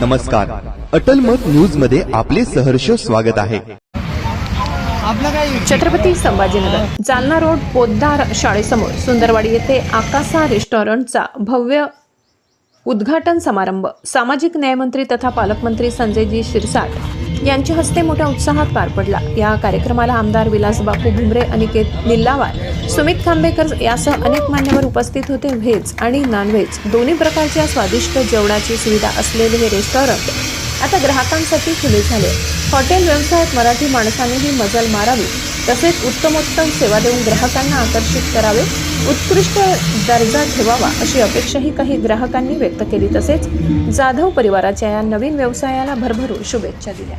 नमस्कार. अटल मत न्यूजमध्ये आपले सहर्ष स्वागत आहे. छत्रपती संभाजीनगर जालना रोड पोद्दार शाळेसमोर सुंदरवाडी येथे आकासा रेस्टॉरंटचा भव्य उद्घाटन समारंभ. सामाजिक न्यायमंत्री तथा पालकमंत्री संजयजी शिरसाट यांच्या हस्ते मोठ्या उत्साहात पार पडला. या कार्यक्रमाला आमदार विलास बापू भुमरे अनिकेत निल्लावार सुमित खांबेकर यासह अनेक मान्यवर उपस्थित होते. व्हेज आणि नॉनव्हेज दोन्ही प्रकारच्या स्वादिष्ट जेवणाची सुविधा असलेले हे रेस्टॉरंट आता ग्राहकांसाठी खुले झाले. हॉटेल व्यवसायात मराठी माणसानेही मजल मारावी तसेच उत्तमोत्तम सेवा देऊन ग्राहकांना आकर्षित करावे. उत्कृष्ट दर्जा ठेवावा अशी अपेक्षाही काही ग्राहकांनी व्यक्त केली. तसेच जाधव परिवाराच्या या नवीन व्यवसायाला भरभरून शुभेच्छा दिल्या.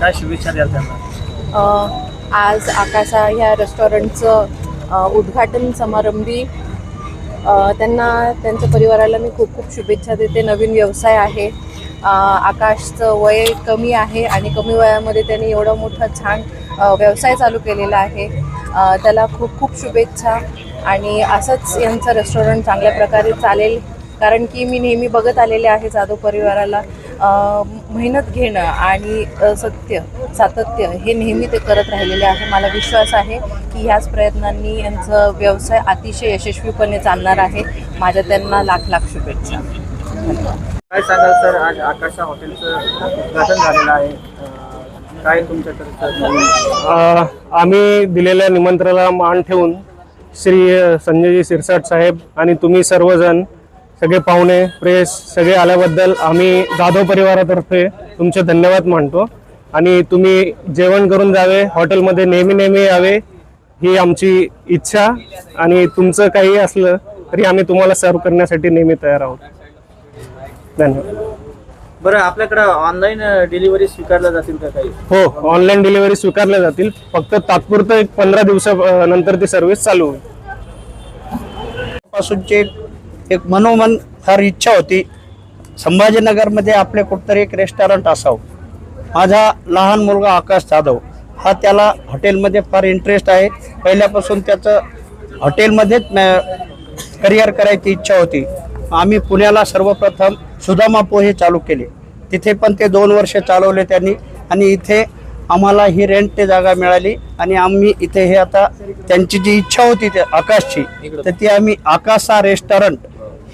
काय शुभेच्छा द्याल त्यांना? आज आकाशा ह्या रेस्टॉरंटचं उद्घाटन समारंभी त्यांना त्यांच्या परिवाराला मी खूप खूप शुभेच्छा देते. नवीन व्यवसाय आहे. आकाशचं वय कमी आहे आणि कमी वयामध्ये त्यांनी एवढा मोठा छान व्यवसाय चालू केलेला आहे. त्याला खूप खूप शुभेच्छा आणि असंच यांचं रेस्टॉरंट चांगल्या प्रकारे चालेल. कारण की मी नेहमी बघत आलेले आहे जाधव परिवाराला. मेहनत घेणं आणि सत्य सातत्य हे नेहमी ते करत राहिलेले आहे. मला विश्वास आहे की ह्याच प्रयत्नांनी यांचं व्यवसाय अतिशय यशस्वीपणे चालणार आहे. माझ्या त्यांना लाख लाख शुभेच्छा. काय सांगाल सर? आज आकाशा हॉटेलचं उद्घाटन झालेलं आहे. काय अ, आम्ही दिलेल्या निमंत्रणाला मान ठेवून श्री संजयजी शिरसाट साहेब आणि तुम्ही सर्वजण सगळे पाहुणे प्रेस सगळे आल्याबद्दल आम्ही जाधव परिवारातर्फे तुमचे धन्यवाद मानतो. आणि तुम्ही जेवण करून जावे हॉटेलमध्ये नेहमी नेहमी यावे ही आमची इच्छा. आणि तुमचं काही असलं तरी आम्ही तुम्हाला सर्व करण्यासाठी नेहमी तयार आहोत. धन्यवाद. बरं आपल्याकडं ऑनलाईन डिलिव्हरी स्वीकारल्या जातील का काही? हो ऑनलाईन डिलिव्हरी स्वीकारल्या जातील. फक्त तात्पुरतं एक पंधरा दिवसानंतर ती सर्व्हिस चालू होईल. पासूनची एक- मनोमन फार इच्छा होती. संभाजीनगरमध्ये आपले कुठतरी एक रेस्टॉरंट असावं. माझा लहान मुलगा आकाश जाधव हा त्याला हॉटेलमध्ये फार इंटरेस्ट आहे. पहिल्यापासून त्याचं हॉटेलमध्येच करिअर करायची इच्छा होती. आम्ही पुण्याला सर्वप्रथम सुदामा पोहे चालू केले. तिथे पण ते दोन वर्ष चालवले त्यांनी आणि इथे आम्हाला ही रेंट ते जागा मिळाली आणि आम्ही इथे हे आता त्यांची जी इच्छा होती ते आकाशची तर ती आम्ही आकाशा रेस्टॉरंट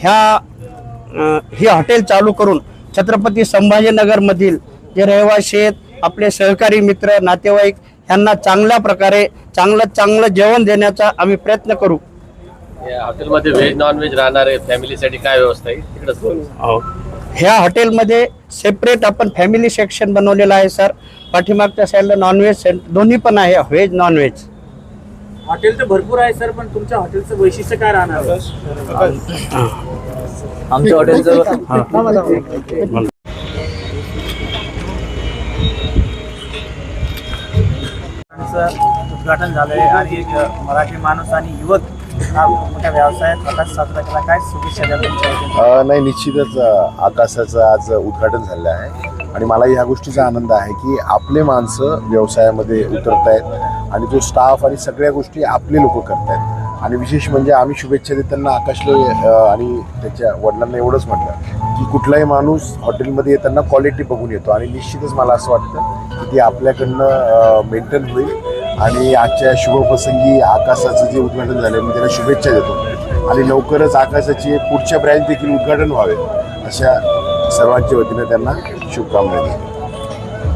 ह्या हे हॉटेल चालू करून छत्रपती संभाजीनगरमधील जे रहिवासी आहेत आपले सहकारी मित्र नातेवाईक ह्यांना चांगल्या प्रकारे चांगलं चांगलं जेवण देण्याचा आम्ही प्रयत्न करू. या हॉटेलमध्ये व्हेज नॉन व्हेज राहणारे फॅमिलीसाठी काय व्यवस्था आहे? तिकडेच बोलू. ह्या हॉटेलमध्ये सेपरेट आपण फॅमिली सेक्शन बनवलेलं आहे सर पाठीमागच्या साईडला नॉनव्हेज दोन्ही पण आहे व्हेज नॉनव्हेज हॉटेल तर भरपूर आहे सर पण तुमच्या हॉटेलचं वैशिष्ट्य काय राहणार? आमच्या हॉटेलचं उद्घाटन झालंय आणि एक मराठी माणूस आणि युवक हा मोठ्या व्यवसायात आकाश साजरा केला. काय शुभेच्छा नाही निश्चितच आकाशाचं आज उद्घाटन झालेलं आहे. आणि मला ह्या गोष्टीचा आनंद आहे की आपले माणसं व्यवसायामध्ये उतरत आहेत आणि जो स्टाफ आणि सगळ्या गोष्टी आपले लोक करत आहेत आणि विशेष म्हणजे आम्ही शुभेच्छा देताना आकाशला आणि त्याच्या वडिलांना एवढंच म्हटलं की कुठलाही माणूस हॉटेलमध्ये येताना क्वालिटी बघून येतो. आणि निश्चितच मला असं वाटतं की ती आपल्याकडनं मेंटेन होईल. आणि आजच्या शुभप्रसंगी आकाशाचं जे उद्घाटन झालं मी त्यांना शुभेच्छा देतो. आणि लवकरच आकाशाची पुढच्या ब्रँच देखील उद्घाटन व्हावे अशा सर्वांच्या वतीने त्यांना शुभकामना देतो.